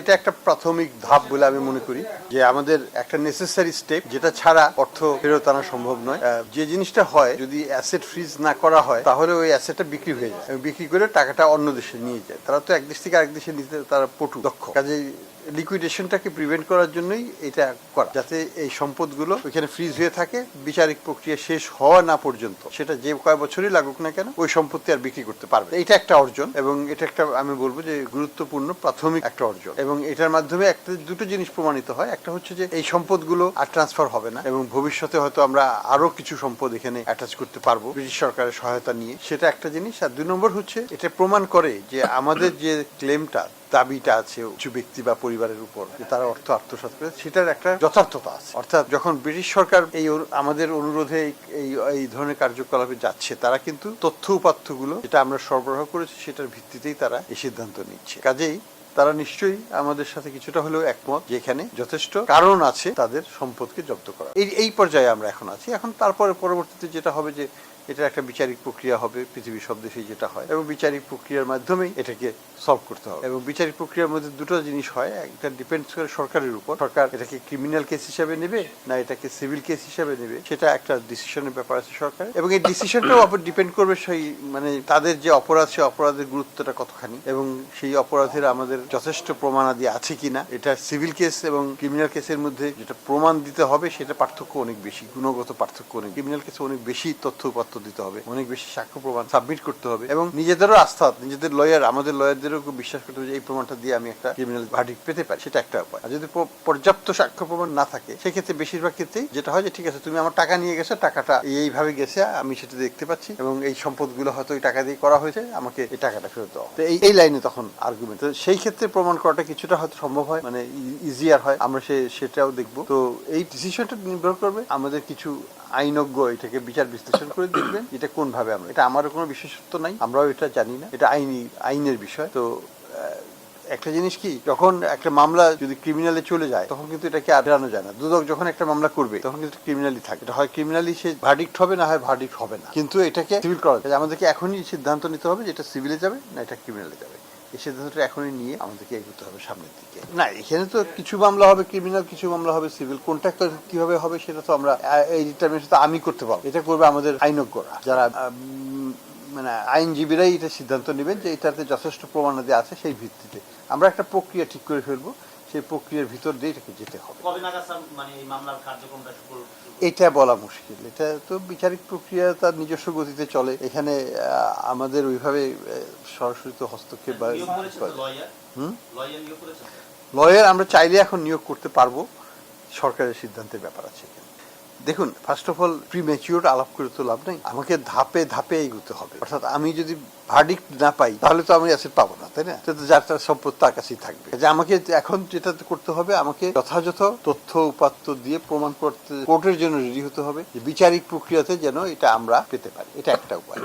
এটা একটা প্রাথমিক ধাপ বলে আমি মনে করি যে আমাদের একটা নেসেসারি স্টেপ যেটা ছাড়া অর্থ ফেরত আনা সম্ভব নয়। যে জিনিসটা হয়, যদি অ্যাসেট ফ্রিজ না করা হয়, তাহলে ওই অ্যাসেটটা বিক্রি হয়ে যায়। বিক্রি করে টাকাটা অন্য দেশে নিয়ে যায়। তারা তো এক দেশ থেকে আরেক দেশে নিতে তারা পটু দক্ষ। কাজেই লিকুইডেশনটাকে প্রিভেন্ট করার জন্যই এটা করা, যাতে এই সম্পদগুলো ওইখানে ফ্রিজ হয়ে থাকে, বিচারিক প্রক্রিয়া শেষ হওয়া না পর্যন্ত। সেটা যে কয় বছরই লাগুক না কেন, ওই সম্পত্তি আর বিক্রি করতে পারবে এটা একটা অর্জন, এবং এটা একটা আমি বলব যে গুরুত্বপূর্ণ প্রাথমিক একটা অর্জন। এবং এটার মাধ্যমে একটা, দুটো জিনিস প্রমাণিত হয়। একটা হচ্ছে যে এই সম্পদগুলো আর ট্রান্সফার হবে না, এবং ভবিষ্যতে হয়তো আমরা আরও কিছু সম্পদ এখানে অ্যাটাচ করতে পারব, ব্রিটিশ সরকারের সহায়তা নিয়ে। সেটা একটা জিনিস। আর দুই নম্বর হচ্ছে, এটা প্রমাণ করে যে আমাদের যে ক্লেমটা দাবিটা আছে কিছু ব্যক্তি বা পরিবারের উপর, যে তারা অর্থ আত্মসাৎ করে, সেটার একটা যথার্থতা আছে। অর্থাৎ যখন ব্রিটিশ সরকার এই আমাদের অনুরোধে এই- এই ধরনের কার্যকলাপে যাচ্ছে, তারা কিন্তু তথ্য উপাত্তগুলো যেটা আমরা সরবরাহ করেছি, সেটার ভিত্তিতেই তারা এই সিদ্ধান্ত নিচ্ছে। কাজেই তারা নিশ্চয়ই আমাদের সাথে কিছুটা হলেও একমত যে এখানে যথেষ্ট কারণ আছে তাদের সম্পদকে জব্দ করা। এই এই পর্যায়ে আমরা এখন আছি। এখন তারপরে পরবর্তীতে যেটা হবে যে এটা একটা বিচারিক প্রক্রিয়া হবে পৃথিবীর সব দেশেই যেটা হয়। এবং বিচারিক প্রক্রিয়ার মাধ্যমেই এটাকে সলভ করতে হবে। এবং বিচারিক প্রক্রিয়ার মধ্যে দুটো জিনিস হয়, একটা ডিপেন্ডস করে সরকারের উপর। সরকার এটাকে ক্রিমিনাল কেস হিসাবে নেবে না এটাকে সিভিল কেস হিসাবে নেবে, সেটা একটা ডিসিশনের ব্যাপার আছে সরকার এবং এই ডিসিশনটাও আবার ডিপেন্ড করবে সেই মানে তাদের যে অপরাধ সে অপরাধের গুরুত্বটা কতখানি। এবং সেই অপরাধের আমাদের যথেষ্ট প্রমাণাদি আছে কিনা, এটা সিভিল কেস এবং ক্রিমিনাল কেসের মধ্যে যেটা প্রমাণ দিতে হবে, সেটা পার্থক্য অনেক বেশি, গুণগত পার্থক্য অনেক ক্রিমিনাল কেসে অনেক বেশি তথ্য দিতে হবে। অনেক বেশি সাক্ষ্য প্রমাণ সাবমিট করতে হবে এবং নিজেদেরও আস্থা, নিজেদের লয়ার আমাদের লয়ারদেরও খুব বিশ্বাস করতে হবে যে এই প্রমাণটা দিয়ে আমি একটা ক্রিমিনাল ভার্ডিক পেতে পারি। সেটা একটা উপায়। আর যদি পর্যাপ্ত সাক্ষ্য প্রমাণ না থাকে, সেক্ষেত্রে বেশিরভাগ ক্ষেত্রেই যেটা হয় যে, ঠিক আছে, তুমি আমার টাকা নিয়ে গেছো, টাকাটা এইভাবে গেছে, আমি সেটা দেখতে পাচ্ছি এবং এই সম্পদগুলো হয়তো ওই টাকা দিয়ে করা হয়েছে, আমাকে এই টাকাটা ফেরত দাও। তো এই এই লাইনে তখন আর্গুমেন্ট তো সেই ক্ষেত্রে প্রমাণ করাটা কিছুটা হয়তো সম্ভব হয় মানে ইজিয়ার হয়। আমরা সে, সেটাও দেখব। তো এই ডিসিশনটা নির্ভর করবে আমাদের কিছু আইনজ্ঞ এটাকে বিচার বিশ্লেষণ করে দেখবেন এটা কোন ভাবে আমরা। এটা আমারও কোনো বিশেষত্ব নাই, আমরাও এটা জানি না। এটা আইনি, আইনের বিষয়। তো একটা জিনিস কি, যখন একটা মামলা যদি ক্রিমিনালে চলে যায়, তখন কিন্তু এটাকে আটকানো যায় না। দুদক যখন একটা মামলা করবে, তখন কিন্তু ক্রিমিনালি থাকে। এটা হয় ক্রিমিনালি সে ভার্ডিক্ট হবে না হয় ভার্ডিক্ট হবে না। কিন্তু এটাকে সিভিল করা যায়। আমাদেরকে এখনই সিদ্ধান্ত নিতে হবে যে এটা সিভিলে যাবে না এটা ক্রিমিনালে যাবে। এই সিদ্ধান্তটা এখনই নিয়ে আমাদেরকে এগোতে হবে সামনের দিকে। না, এখানে তো কিছু মামলা হবে ক্রিমিনাল কিছু মামলা হবে সিভিল কোনটা কীভাবে হবে সেটা তো আমরা এই ডিটারমিনেশন তো আমি করতে পারব। এটা করবে আমাদের আইনজ্ঞরা, যারা মানে আইনজীবীরাই এটা সিদ্ধান্ত নেবেন যে এটাতে যথেষ্ট প্রমাণাদি আছে সেই ভিত্তিতে। আমরা একটা প্রক্রিয়া ঠিক করে ফেলব। সেই প্রক্রিয়ার ভিতর দিয়ে এটাকে যেতে হবে। মানে? এটা বলা মুশকিল। এটা তো বিচারিক প্রক্রিয়া তার নিজস্ব গতিতে চলে। এখানে আমাদের ওইভাবে সরাসরি তো হস্তক্ষেপ বা লয়ার? আমরা চাইলে এখন নিয়োগ করতে পারব। সরকারের সিদ্ধান্তের ব্যাপার আছে এখানে। দেখুন ফার্স্ট অফ অল প্রিম্যাচিওর আলাপ করে তো লাভ নেই। আমাকে ধাপে ধাপে এগোতে হবে। অর্থাৎ আমি যদি ভার্ডিক্ট না পাই তাহলে তো আমি অ্যাসেট পাবো না। তাই না? যার তার সম্পদ তার কাছেই থাকবে। যে আমাকে এখন যেটা করতে হবে, আমাকে যথাযথ তথ্য উপাত্ত দিয়ে প্রমাণ করতে কোর্টের জন্য রেডি হতে হবে যে বিচারিক প্রক্রিয়াতে যেন এটা আমরা পেতে পারি। এটা একটা উপায়।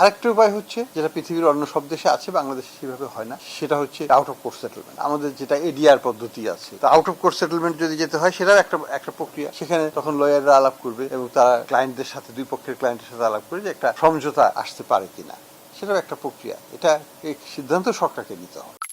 আরেকটা উপায় হচ্ছে, যেটা পৃথিবীর অন্য সব দেশে আছে, বাংলাদেশে সেভাবে হয় না, সেটা হচ্ছে আউট অফ কোর্ট সেটেলমেন্ট আমাদের যেটা এডিআর পদ্ধতি আছে আউট অফ কোর্ট সেটেলমেন্ট যদি যেতে হয় সেটার একটা একটা প্রক্রিয়া। সেখানে তখন লয়াররা আলাপ করবে এবং তারা ক্লায়েন্টদের সাথে, দুই পক্ষের ক্লায়েন্টের সাথে আলাপ করে যে একটা সমঝোতা আসতে পারে কিনা। সেটাও একটা প্রক্রিয়া। এটা সিদ্ধান্ত সরকারকে নিতে হবে।